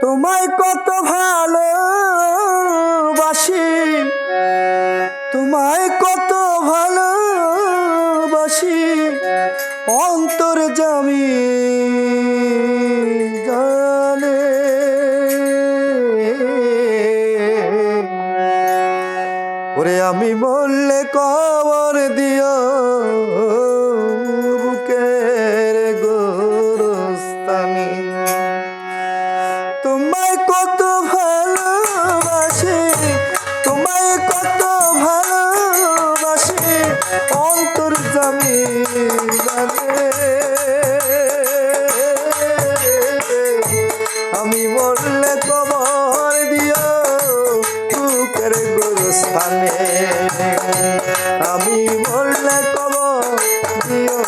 তোমায় কত ভালোবাসি তোমায় কত ভালোবাসি অন্তর জামি জানে ওরে আমি বললে কবর দিও। আমি বললে কবর দিও বুকের গোরস্থানে। আমি বললে কবর দিও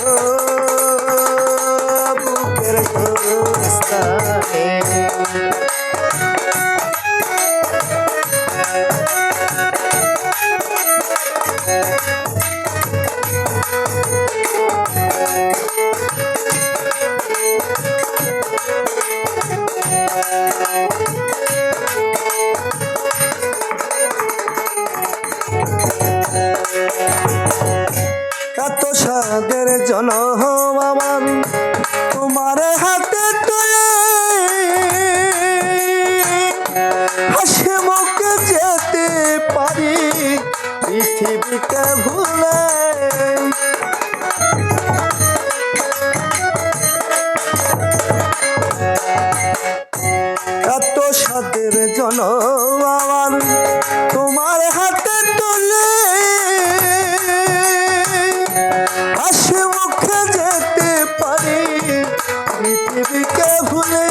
এত সাদের জনম আমার তোমার হাতে তুলে হাসি মুখে যেতে পারি পৃথিবীকে ভুলে পৃথিবীকে ভুলে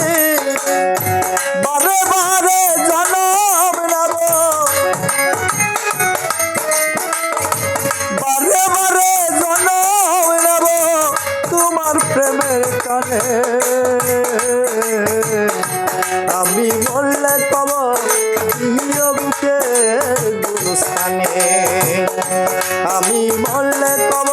বারে বারে জনম নেব। বারে বারে জনম নেব তোমার প্রেমের কানে। আমি বললে প্রিয় বুকে গুরুস্থানে। আমি বললে কব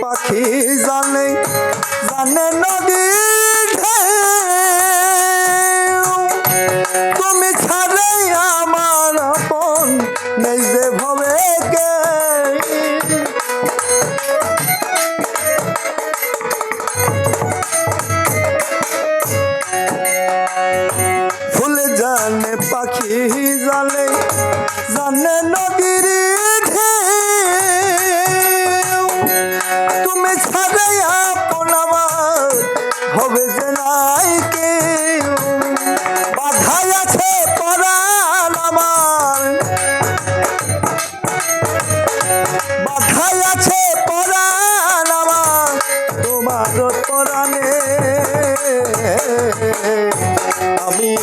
পাখি জানে জানে নদী তুমি ছাড়ে আমার আপন, নেই যে ভবে কে। ফুলে জানে, পাখি জানে জানে নদীর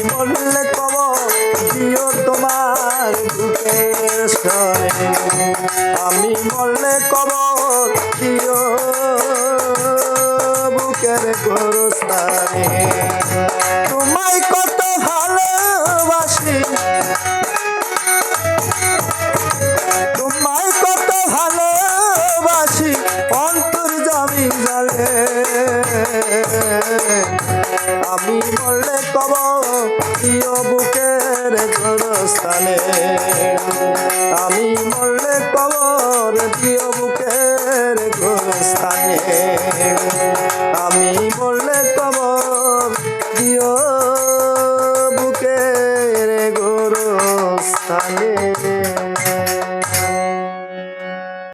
বললে কব দিও তোমার স্বরে আমি বললে কব দিও বুকের গোরস্থানে। তোমায় কত ভালোবাসি। তোমায় কত ভালোবাসি অন্তর জামি জালে। আমি বললে কবর দিও বুকের ঘরস্থানে